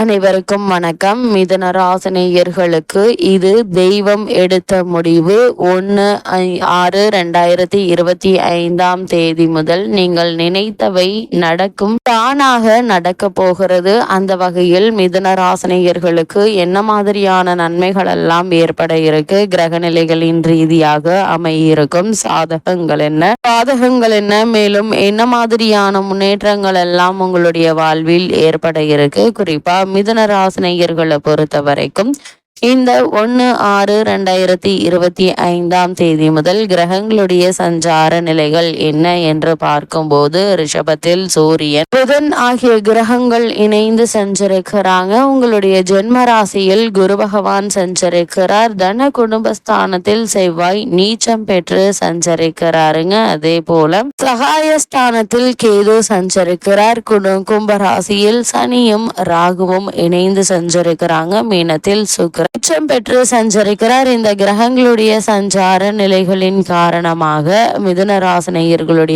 அனைவருக்கும் வணக்கம். மிதனராசினியர்களுக்கு இது தெய்வம் எடுத்த முடிவு. ஒன்று ஆறு ரெண்டாயிரத்தி இருபத்தி ஐந்தாம் தேதி முதல் நீங்கள் நினைத்தவை நடக்கும். தானாக நடக்க போகிறது. அந்த வகையில் மிதனராசினியர்களுக்கு என்ன மாதிரியான நன்மைகள் எல்லாம் ஏற்பட இருக்கு? கிரக நிலைகளின் ரீதியாக அமையிருக்கும் சாதகங்கள் என்ன? பாதகங்கள் என்ன? மேலும் என்ன மாதிரியான முன்னேற்றங்கள் எல்லாம் உங்களுடைய வாழ்வில் ஏற்பட இருக்கு? குறிப்பா மிதுன ராசினியர்களை பொறுத்த வரைக்கும் இந்த ஒன்று ஆறு ரெண்டாயிரத்தி இருபத்தி ஐந்தாம் தேதி முதல் கிரகங்களுடைய சஞ்சார நிலைகள் என்ன என்று பார்க்கும்போது ரிஷபத்தில் சூரியன் புதன் ஆகிய கிரகங்கள் இணைந்து சஞ்சரிக்கிறாங்க. உங்களுடைய ஜென்ம ராசியில் குரு பகவான் சஞ்சரிக்கிறார். தன குடும்பஸ்தானத்தில் செவ்வாய் நீச்சம் பெற்று சஞ்சரிக்கிறாருங்க. அதே போல சகாயஸ்தானத்தில் கேது சஞ்சரிக்கிறார். கும்பராசியில் சனியும் ராகுவும் இணைந்து சஞ்சரிக்கிறாங்க. மீனத்தில் சுக்கர உச்சம் பெற்று சஞ்சரிக்கிறார் இந்த கிரகங்களுடைய சஞ்சார நிலைகளின் காரணமாக மிதுன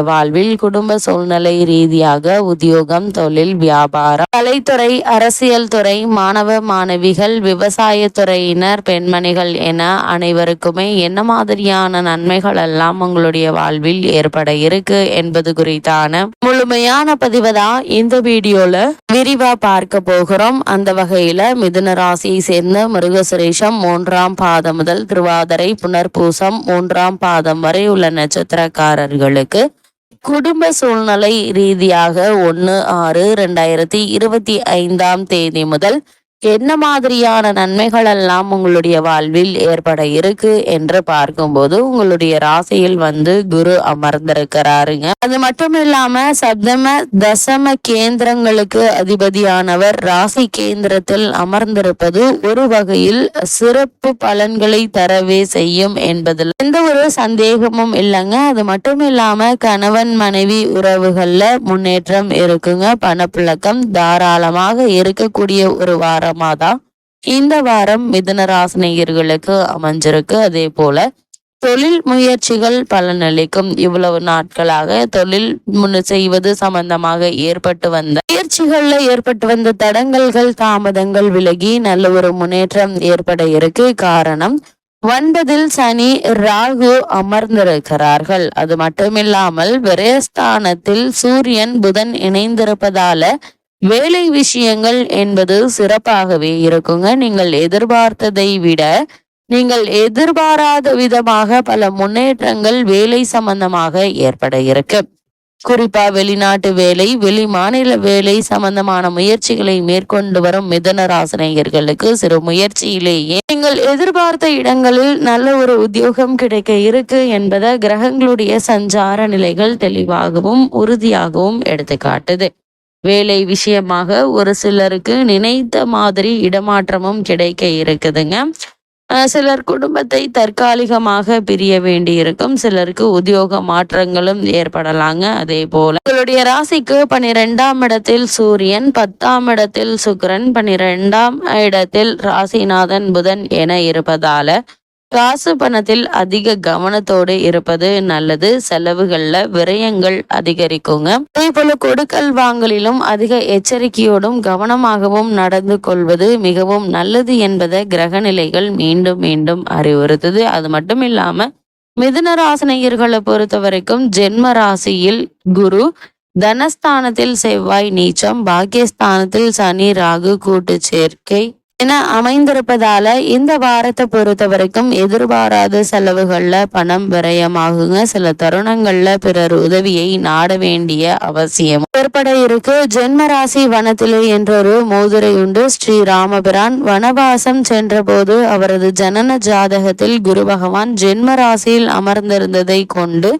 வாழ்வில் குடும்ப சூழ்நிலை ரீதியாக உத்தியோகம் தொழில் வியாபாரம் கலைத்துறை அரசியல் துறை மாணவ மாணவிகள் விவசாய துறையினர் பெண்மணிகள் என அனைவருக்குமே என்ன மாதிரியான நன்மைகள் எல்லாம் உங்களுடைய வாழ்வில் ஏற்பட இருக்கு என்பது குறித்தான முழுமையான பதிவு தான் இந்த வீடியோல விரிவா பார்க்க போகிறோம். அந்த வகையில மிதுன ராசியை சேர்ந்த மிருகசுரேஷம் மூன்றாம் பாதம் முதல் திருவாதிரை புனர்பூசம் மூன்றாம் பாதம் வரை உள்ள நட்சத்திரக்காரர்களுக்கு குடும்ப சூழ்நிலை ரீதியாக ஒன்று ஆறு ரெண்டாயிரத்தி இருபத்தி ஐந்தாம் தேதி முதல் என்ன மாதிரியான நன்மைகள் எல்லாம் உங்களுடைய வாழ்வில் ஏற்பட இருக்கு என்று பார்க்கும்போது உங்களுடைய ராசியில் வந்து குரு அமர்ந்திருக்கிறாருங்க. அது மட்டும் இல்லாம சப்தம தசம கேந்திரங்களுக்கு அதிபதியானவர் ராசி கேந்திரத்தில் அமர்ந்திருப்பது ஒரு வகையில் சிறப்பு பலன்களை தரவே செய்யும் என்பதில் எந்த ஒரு சந்தேகமும் இல்லைங்க. அது மட்டும் இல்லாம கணவன் மனைவி உறவுகள்ல முன்னேற்றம் இருக்குங்க. பணப்புழக்கம் தாராளமாக இருக்கக்கூடிய ஒரு வாரம் வாரமாக தான் இந்த வாரம் மிதன ராசினியர்களுக்கு அமைஞ்சிருக்கு. அதே போல தொழில் முயற்சிகள் பலனளிக்கும். இவ்வளவு நாட்களாக தொழில் முன்னு செய்வது சம்பந்தமாக ஏற்பட்டு வந்த முயற்சிகள்ல ஏற்பட்டு வந்த தடங்கல்கள் தாமதங்கள் விலகி நல்ல ஒரு முன்னேற்றம் ஏற்பட இருக்கு. காரணம் ஒன்பதில் சனி ராகு அமர்ந்திருக்கிறார்கள். அது மட்டுமில்லாமல் விரயஸ்தானத்தில் சூரியன் புதன் இணைந்திருப்பதால வேலை விஷயங்கள் என்பது சிறப்பாகவே இருக்குங்க. நீங்கள் எதிர்பார்த்ததை விட நீங்கள் எதிர்பாராத விதமாக பல முன்னேற்றங்கள் வேலை சம்பந்தமாக ஏற்பட இருக்கு. குறிப்பா வெளிநாட்டு வேலை வெளி மாநில வேலை சம்பந்தமான முயற்சிகளை மேற்கொண்டு வரும் மிதன ராசனையர்களுக்கு சிறு முயற்சியிலேயே நீங்கள் எதிர்பார்த்த இடங்களில் நல்ல ஒரு உத்தியோகம் கிடைக்க இருக்கு என்பதை கிரகங்களுடைய சஞ்சார நிலைகள் தெளிவாகவும் உறுதியாகவும் எடுத்து காட்டுது வேலை விஷயமாக ஒரு சிலருக்கு நினைத்த மாதிரி இடமாற்றமும் கிடைக்க இருக்குதுங்க. சிலர் குடும்பத்தை தற்காலிகமாக பிரிய வேண்டி இருக்கும் சிலருக்கு உத்தியோக மாற்றங்களும் ஏற்படலாங்க. அதே போல உங்களுடைய ராசிக்கு பனிரெண்டாம் இடத்தில் சூரியன் பத்தாம் இடத்தில் சுக்கரன் பனிரெண்டாம் இடத்தில் ராசிநாதன் புதன் என இருப்பதால காசு பணத்தில் அதிக கவனத்தோடு இருப்பது நல்லது. செலவுகள்ல விரயங்கள் அதிகரிக்குங்க. அதே போல கொடுக்கல் வாங்கலிலும் அதிக எச்சரிக்கையோடும் கவனமாகவும் நடந்து கொள்வது மிகவும் நல்லது என்பதை கிரக நிலைகள் மீண்டும் மீண்டும் அறிவுறுத்துது. அது மட்டும் இல்லாம மிதுன ராசினியர்களை பொறுத்த வரைக்கும் ஜென்ம ராசியில் குரு தனஸ்தானத்தில் செவ்வாய் நீச்சம் பாக்கியஸ்தானத்தில் சனி ராகு கூட்டு சேர்க்கை என அமைந்திருப்பதால இந்த வாரத்தை பொறுத்த வரைக்கும் எதிர்பாராத செலவுகள்ல பணம் விரயமாகுங்க. சில தருணங்கள்ல பிறர் உதவியை நாட வேண்டிய அவசியம் ஏற்பட இருக்கு. ஜென்மராசி வனத்திலே என்றொரு மோதுரை உண்டு. ஸ்ரீ ராமபிரான் வனவாசம் சென்றபோது அவரது ஜனன ஜாதகத்தில் குரு பகவான் ஜென்மராசியில் அமர்ந்திருந்ததை கொண்டு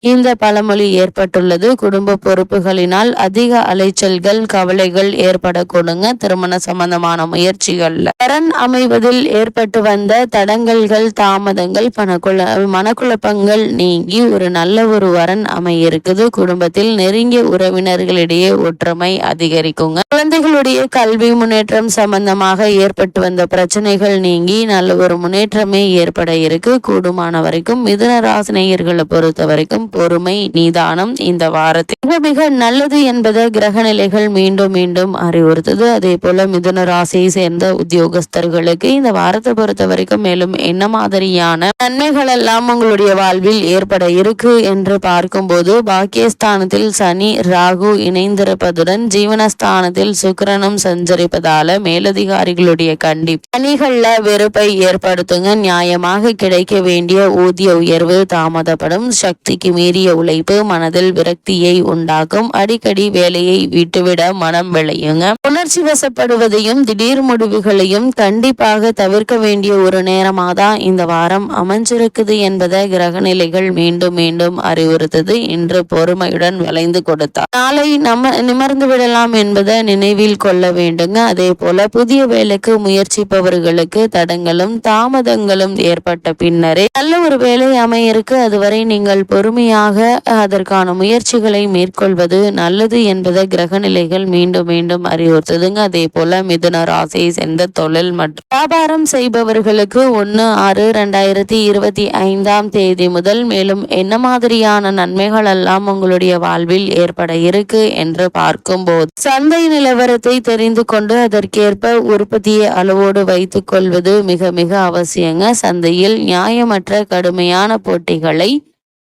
இந்த பழமொழி ஏற்பட்டுள்ளது. குடும்ப பொறுப்புகளினால் அதிக அலைச்சல்கள் கவலைகள் ஏற்படக்கூடுங்க திருமண சம்பந்தமான முயற்சிகள்ல. கரண் அமைவதில் ஏற்பட்டு வந்த தடங்கல்கள் தாமதங்கள் பணக்குழ மனக்குழப்பங்கள் நீங்கி ஒரு நல்ல ஒரு வரன் அமையிருக்குது. குடும்பத்தில் நெருங்கிய உறவினர்களிடையே ஒற்றுமை அதிகரிக்குங்க. குழந்தைகளுடைய கல்வி முன்னேற்றம் சம்பந்தமாக ஏற்பட்டு வந்த பிரச்சனைகள் நீங்கி நல்ல ஒரு முன்னேற்றமே ஏற்பட இருக்கு. கூடுமான வரைக்கும் மிதுன ராசினியர்களை பொறுத்த வரைக்கும் பொறுமை நிதானம் இந்த வாரத்தில். மிக மிக நல்லது என்பதை கிரக நிலைகள் மீண்டும் மீண்டும் அறிவுறுத்தது. அதே போல மிதுன ராசியை சேர்ந்த உத்தியோகஸ்தர்களுக்கு இந்த வாரத்தை பொறுத்த வரைக்கும் மேலும் என்ன மாதிரியான நன்மைகள் எல்லாம் உங்களுடைய வாழ்வில் ஏற்பட இருக்கு என்று பார்க்கும்போது பாக்கியஸ்தானத்தில் சனி ராகு இணைந்திருப்பதுடன் ஜீவனஸ்தானத்தில் சுக்கரனும் சஞ்சரிப்பதால மேலதிகாரிகளுடைய கண்டி பணிகள்ல வெறுப்பை ஏற்படுத்துங்க. நியாயமாக கிடைக்க வேண்டிய ஊதிய உயர்வு தாமதப்படும். சக்திக்கு மீறிய உழைப்பு மனதில் விரக்தியை உண்டாக்கும். அடிக்கடி வேலையை விட்டுவிட மனம் விளையுங்க. உணர்ச்சி வசப்படுவதையும் திடீர் முடிவுகளையும் கண்டிப்பாக தவிர்க்க வேண்டிய ஒரு நேரமாக தான் இந்த வாரம் அமைஞ்சிருக்குது என்பதை கிரகநிலைகள் மீண்டும் மீண்டும் அறிவுறுத்தது. இன்று பொறுமையுடன் விளைந்து கொடுத்தார் நாளை நம்ம நிமர்ந்து விடலாம் என்பதை நினைவில் கொள்ள வேண்டுங்க. அதே போல புதிய வேலைக்கு முயற்சிப்பவர்களுக்கு தடங்களும் தாமதங்களும் ஏற்பட்ட பின்னரே நல்ல ஒரு வேலை அமையிருக்கு. அதுவரை நீங்கள் பொறுமையாக அதற்கான முயற்சிகளை மேற்கொள்வது நல்லது என்பதை கிரகநிலைகள் மீண்டும் மீண்டும் அறிவுறுத்துதுங்க. அதே போல மிதுன ராசியை சேர்ந்த தொழில் மற்றும் வியாபாரம் செய்பவர்களுக்கு ஒன்று ஆறு ரெண்டாயிரத்தி இருபத்தி ஐந்தாம் தேதி முதல் மேலும் என்ன மாதிரியான நன்மைகள் எல்லாம் உங்களுடைய வாழ்வில் ஏற்பட இருக்கு என்று பார்க்கும்போது சந்தை நிலவரத்தை தெரிந்து கொண்டு அதற்கேற்ப உற்பத்தியை அளவோடு வைத்துக் கொள்வது மிக மிக அவசியங்க. சந்தையில் நியாயமற்ற கடுமையான போட்டிகளை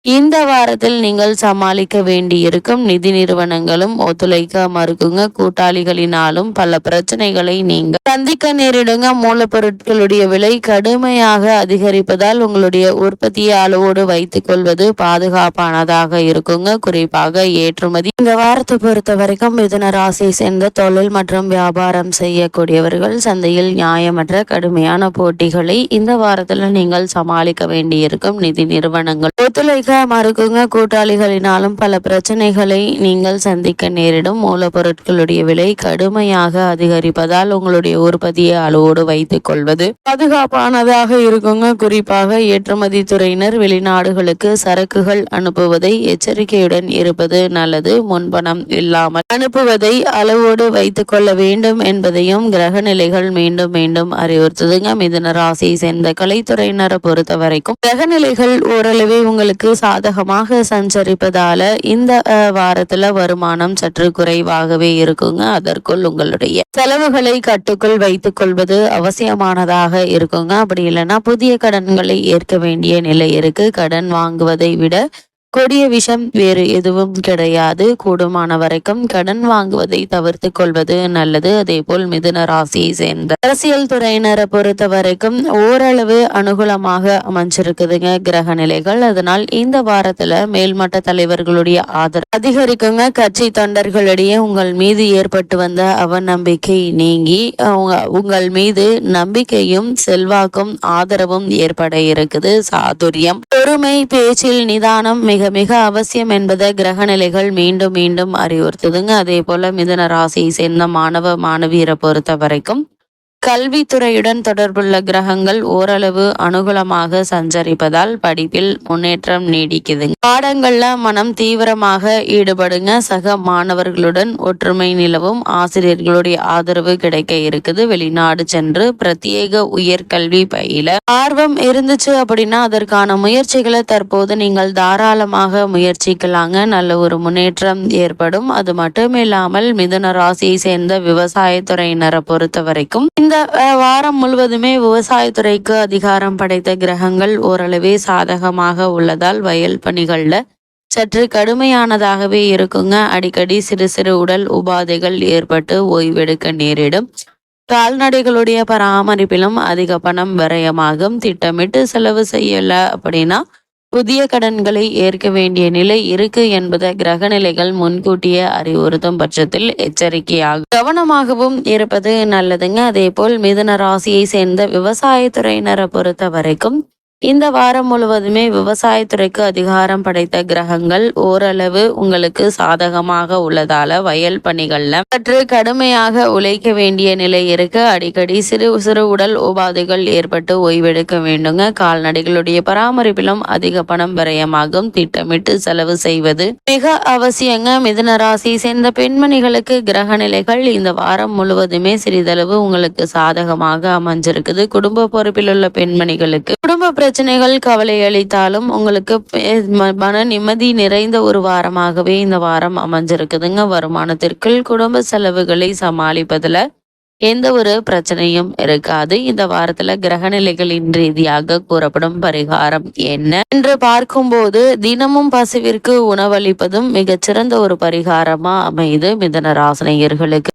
இந்த வாரத்தில் நீங்கள் சமாளிக்க வேண்டியிருக்கும் நிதி நிறுவனங்களும் ஒத்துழைக்க மறுக்குங்க கூட்டாளிகளினாலும் பல பிரச்சனைகளை நீங்கள் சந்திக்க நேரிடுங்க. மூலப்பொருட்களுடைய விலை கடுமையாக அதிகரிப்பதால் உங்களுடைய உற்பத்தியை அளவோடு வைத்துக் கொள்வது பாதுகாப்பானதாக இருக்குங்க. குறிப்பாக ஏற்றுமதி. இந்த வாரத்தை பொறுத்த வரைக்கும் மிதுன ராசியை சேர்ந்த தொழில் மற்றும் வியாபாரம் செய்யக்கூடியவர்கள் சந்தையில் நியாயமற்ற கடுமையான போட்டிகளை இந்த வாரத்தில் நீங்கள் சமாளிக்க வேண்டியிருக்கும். நிதி நிறுவனங்கள் ஒத்துழைக்க மறுக்குங்க கூட்டாளிகளினாலும் பல பிரச்சனைகளை நீங்கள் சந்திக்க நேரிடும். மூலப்பொருட்களுடைய விலை கடுமையாக அதிகரிப்பதால் உங்களுடைய உற்பத்தியை அளவோடு வைத்துக் கொள்வது பாதுகாப்பானதாக இருக்குங்க. குறிப்பாக ஏற்றுமதி துறையினர் வெளிநாடுகளுக்கு சரக்குகள் அனுப்புவதை எச்சரிக்கையுடன் இருப்பது நல்லது. முன்பணம் இல்லாமல் அனுப்புவதை அளவோடு வைத்துக் கொள்ள வேண்டும் என்பதையும் கிரக நிலைகள் மீண்டும் மீண்டும் அறிவுறுத்துதுங்க. மிதுன ராசியை சேர்ந்த கலைத்துறையினரை பொறுத்த வரைக்கும் கிரக நிலைகள் ஓரளவே உங்களுக்கு சாதகமாக சஞ்சரிப்பதால இந்த வாரத்துல வருமானம் சற்று குறைவாகவே இருக்குங்க. அதற்குள் உங்களுடைய செலவுகளை கட்டுக்குள் வைத்துக் கொள்வது அவசியமானதாக இருக்குங்க. அப்படி இல்லைன்னா புதிய கடன்களை ஏற்க வேண்டிய நிலை இருக்கு. கடன் வாங்குவதை விட கொடிய விஷம் வேறு எதுவும் கிடையாது. கூடுமான வரைக்கும் கடன் வாங்குவதை தவிர்த்து கொள்வது நல்லது. அதே போல் மிதுன ராசியை சேர்ந்த அரசியல் துறையினரை பொறுத்த வரைக்கும் ஓரளவு அனுகூலமாக அமைஞ்சிருக்குதுங்க கிரக நிலைகள். அதனால் இந்த வாரத்துல மேல்மட்ட தலைவர்களுடைய ஆதரவு அதிகரிக்குங்க. கட்சி தொண்டர்களிடையே உங்கள் மீது ஏற்பட்டு வந்த அவநம்பிக்கை நீங்கி உங்கள் மீது நம்பிக்கையும் செல்வாக்கும் ஆதரவும் ஏற்பட இருக்குது. சாதுரியம் பொறுமை பேச்சில் நிதானம் மிக மிக அவசியம் என்பதை கிரக நிலைகள் மீண்டும் மீண்டும் அறிவுறுத்துதுங்க. அதே போல மிதன ராசியை சேர்ந்த மாணவ மாணவியரை பொறுத்த வரைக்கும் கல்வித்துறையுடன் தொடர்புள்ள கிரகங்கள் ஓரளவு அனுகூலமாக சஞ்சரிப்பதால் படிப்பில் முன்னேற்றம் நீடிக்குதுங்க பாடங்கள்ல மனம் தீவிரமாக ஈடுபடுங்க. சக மாணவர்களுடன் ஒற்றுமை நிலவும். ஆசிரியர்களுடைய ஆதரவு கிடைக்க இருக்குது. வெளிநாடு சென்று பிரத்யேக உயர்கல்வி பயில ஆர்வம் இருந்துச்சு அப்படின்னா அதற்கான முயற்சிகளை தற்போது நீங்கள் தாராளமாக முயற்சிக்கலாங்க. நல்ல ஒரு முன்னேற்றம் ஏற்படும். அது மட்டும் இல்லாமல் மிதுன ராசியை சேர்ந்த விவசாயத்துறையினரை பொறுத்த வரைக்கும் இந்த வாரம் முழுவதுமே விவசாயத்துறைக்கு அதிகாரம் படைத்த கிரகங்கள் ஓரளவே சாதகமாக உள்ளதால் வயல் பணிகள்ல சற்று கடுமையானதாகவே இருக்குங்க. அடிக்கடி சிறு சிறு உடல் உபாதைகள் ஏற்பட்டு ஓய்வெடுக்க நேரிடும். கால்நடைகளுடைய பராமரிப்பிலும் அதிக பணம் விரயமாகும். திட்டமிட்டு செலவு செய்யல அப்படின்னா புதிய கடன்களை ஏற்க வேண்டிய நிலை இருக்கு என்பதை கிரகநிலைகள் முன்கூட்டியே அறிவுறுத்தும் பட்சத்தில் எச்சரிக்கையாகும். கவனமாகவும் இருப்பது நல்லதுங்க. அதே போல் மிதுன ராசியை சேர்ந்த விவசாயத்துறையினரை பொறுத்த வரைக்கும் இந்த வாரம் முழுவதுமே விவசாயத்துறைக்கு அதிகாரம் படைத்த கிரகங்கள் ஓரளவு உங்களுக்கு சாதகமாக உள்ளதால வயல் பணிகள்ல சற்று கடுமையாக உழைக்க வேண்டிய நிலை இருக்கு. அடிக்கடி சிறு சிறு உடல் உபாதைகள் ஏற்பட்டு ஓய்வெடுக்க வேண்டுங்க. கால்நடைகளுடைய பராமரிப்பிலும் அதிக பணம் விரயமாகும். திட்டமிட்டு செலவு செய்வது மிக அவசியங்க. மிதுன ராசி சேர்ந்த பெண்மணிகளுக்கு கிரக நிலைகள் இந்த வாரம் முழுவதுமே சிறிதளவு உங்களுக்கு சாதகமாக அமைஞ்சிருக்குது. குடும்ப பொறுப்பில் உள்ள பெண்மணிகளுக்கு குடும்ப பிரச்சனைகள் கவலை அளித்தாலும் உங்களுக்கு மன நிம்மதி நிறைந்த ஒரு வாரமாகவே இந்த வாரம் அமைஞ்சிருக்குதுங்க. வருமானத்திற்குள் குடும்ப செலவுகளை சமாளிப்பதில் எந்த ஒரு பிரச்சனையும் இருக்காது. இந்த வாரத்துல கிரகநிலைகளின் ரீதியாக கூறப்படும் பரிகாரம் என்ன என்று பார்க்கும்போது தினமும் பசுவிற்கு உணவளிப்பதும் மிகச்சிறந்த ஒரு பரிகாரமா அமையுது மிதன ராசினியர்களுக்கு.